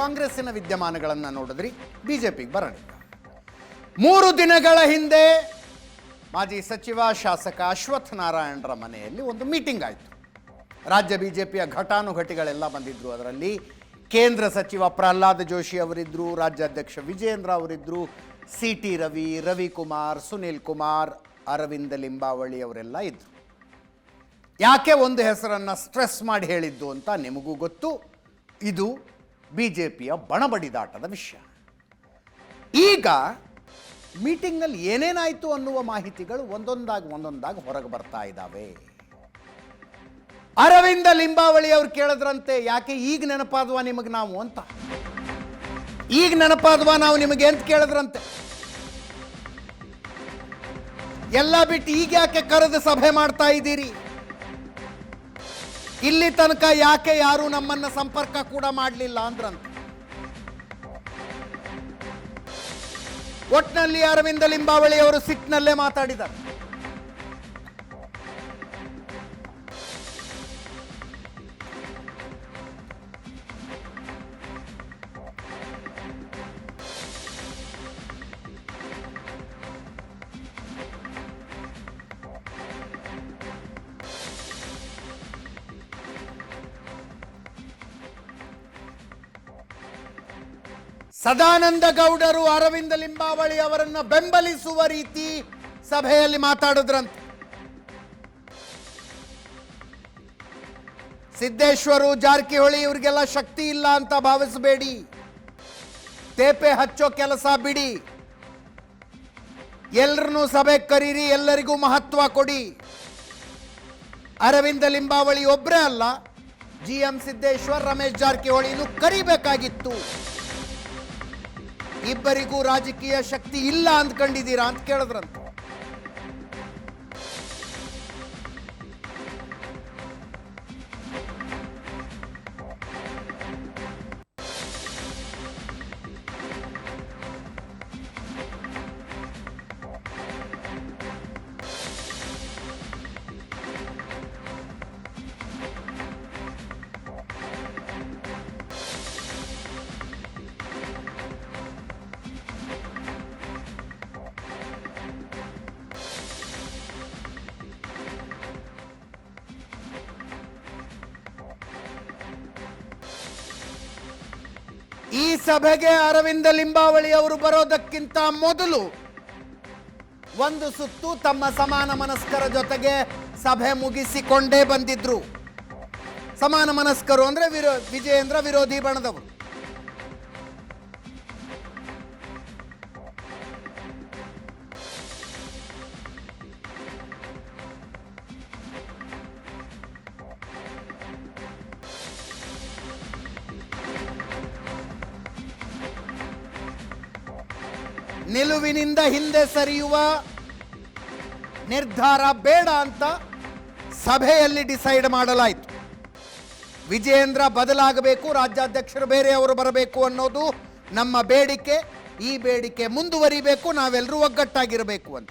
ಕಾಂಗ್ರೆಸ್ಸಿನ ವಿದ್ಯಮಾನಗಳನ್ನು ನೋಡಿದ್ರಿ ಬಿ ಜೆ ಪಿಗೆ ಬರೋಣ ಮೂರು ದಿನಗಳ ಹಿಂದೆ ಮಾಜಿ ಸಚಿವ, ಶಾಸಕ ಅಶ್ವಥ್ ನಾರಾಯಣರ ಮನೆಯಲ್ಲಿ ಒಂದು ಮೀಟಿಂಗ್ ಆಯಿತು. ರಾಜ್ಯ ಬಿ ಜೆ ಪಿಯ ಘಟಾನುಘಟಿಗಳೆಲ್ಲ ಬಂದಿದ್ದರು ಅದರಲ್ಲಿ. ಕೇಂದ್ರ ಸಚಿವ ಪ್ರಹ್ಲಾದ್ ಜೋಶಿ ಅವರಿದ್ದರು ರಾಜ್ಯಾಧ್ಯಕ್ಷ ವಿಜೇಂದ್ರ ಅವರಿದ್ದರು ಸಿ ಟಿ ರವಿ, ರವಿಕುಮಾರ್, ಸುನೀಲ್ ಕುಮಾರ್, ಅರವಿಂದ ಲಿಂಬಾವಳಿ ಅವರೆಲ್ಲ ಇದ್ದರು ಯಾಕೆ ಒಂದು ಹೆಸರನ್ನು ಸ್ಟ್ರೆಸ್ ಮಾಡಿ ಹೇಳಿದ್ದು ಅಂತ ನಿಮಗೂ ಗೊತ್ತು? ಇದು ಬಿ ಜೆ ಪಿಯ ಬಣಬಡಿದಾಟದ ವಿಷಯ. ಈಗ ಮೀಟಿಂಗ್ನಲ್ಲಿ ಏನೇನಾಯಿತು ಅನ್ನುವ ಮಾಹಿತಿಗಳು ಒಂದೊಂದಾಗಿ ಒಂದೊಂದಾಗಿ ಹೊರಗೆ ಬರ್ತಾ ಇದ್ದಾವೆ ಅರವಿಂದ ಲಿಂಬಾವಳಿ ಅವರು ಕೇಳಿದ್ರಂತೆ, ಯಾಕೆ ಈಗ ನೆನಪಾದ್ವಾ ನಿಮಗೆ ನಾವು ಅಂತ? ಈಗ ನೆನಪಾದ್ವಾ ನಾವು ನಿಮಗೆ ಅಂತ ಕೇಳಿದ್ರಂತೆ. ಎಲ್ಲ ಬಿಟ್ಟು ಈಗ ಯಾಕೆ ಕರೆದು ಸಭೆ ಮಾಡ್ತಾ ಇದ್ದೀರಿ? ಇಲ್ಲಿ ತನಕ ಯಾಕೆ ಯಾರು ನಮ್ಮನ್ನ ಸಂಪರ್ಕ ಕೂಡ ಮಾಡಲಿಲ್ಲ ಅಂದ್ರಂತ. ಒಟ್ನಲ್ಲಿ ಅರವಿಂದ ಲಿಂಬಾವಳಿ ಅವರು ಸಿಟ್ನಲ್ಲೇ ಮಾತಾಡಿದ್ದಾರೆ. ಸದಾನಂದ ಗೌಡರು ಅರವಿಂದ ಲಿಂಬಾವಳಿ ಅವರನ್ನು ಬೆಂಬಲಿಸುವ ರೀತಿ ಸಭೆಯಲ್ಲಿ ಮಾತಾಡಿದ್ರಂತೆ. ಸಿದ್ದೇಶ್ವರು, ಜಾರಕಿಹೊಳಿ ಇವರಿಗೆಲ್ಲ ಶಕ್ತಿ ಇಲ್ಲ ಅಂತ ಭಾವಿಸಬೇಡಿ. ತೇಪೆ ಹಚ್ಚೋ ಕೆಲಸ ಬಿಡಿ. ಎಲ್ಲರನ್ನೂ ಸಭೆ ಕರೀರಿ, ಎಲ್ಲರಿಗೂ ಮಹತ್ವ ಕೊಡಿ. ಅರವಿಂದ ಲಿಂಬಾವಳಿ ಒಬ್ಬರೇ ಅಲ್ಲ, ಜಿ ಎಂ ಸಿದ್ದೇಶ್ವರ್, ರಮೇಶ್ ಜಾರಕಿಹೊಳಿನೂ ಕರಿಬೇಕಾಗಿತ್ತು. ಇಬ್ಬರಿಗೂ ರಾಜಕೀಯ ಶಕ್ತಿ ಇಲ್ಲ ಅಂದ್ಕೊಂಡಿದ್ದೀರಾ ಅಂತ ಕೇಳಿದ್ರಂತ. ಈ ಸಭೆಗೆ ಅರವಿಂದ ಲಿಂಬಾವಳಿ ಅವರು ಬರೋದಕ್ಕಿಂತ ಮೊದಲು ಒಂದು ಸುತ್ತು ತಮ್ಮ ಸಮಾನ ಮನಸ್ಕರ ಜೊತೆಗೆ ಸಭೆ ಮುಗಿಸಿಕೊಂಡೇ ಬಂದಿದ್ರು. ಸಮಾನ ಮನಸ್ಕರು ಅಂದ್ರೆ ವಿರೋ ವಿಜಯೇಂದ್ರ ವಿರೋಧಿ ಬಣದವರು. ನಿಲುವಿನಿಂದ ಹಿಂದೆ ಸರಿಯುವ ನಿರ್ಧಾರ ಬೇಡ ಅಂತ ಸಭೆಯಲ್ಲಿ ಡಿಸೈಡ್ ಮಾಡಲಾಯಿತು. ವಿಜಯೇಂದ್ರ ಬದಲಾಗಬೇಕು, ರಾಜ್ಯಾಧ್ಯಕ್ಷರು ಬೇರೆಯವರು ಬರಬೇಕು ಅನ್ನೋದು ನಮ್ಮ ಬೇಡಿಕೆ. ಈ ಬೇಡಿಕೆ ಮುಂದುವರಿಬೇಕು, ನಾವೆಲ್ಲರೂ ಒಗ್ಗಟ್ಟಾಗಿರಬೇಕು ಅಂತ.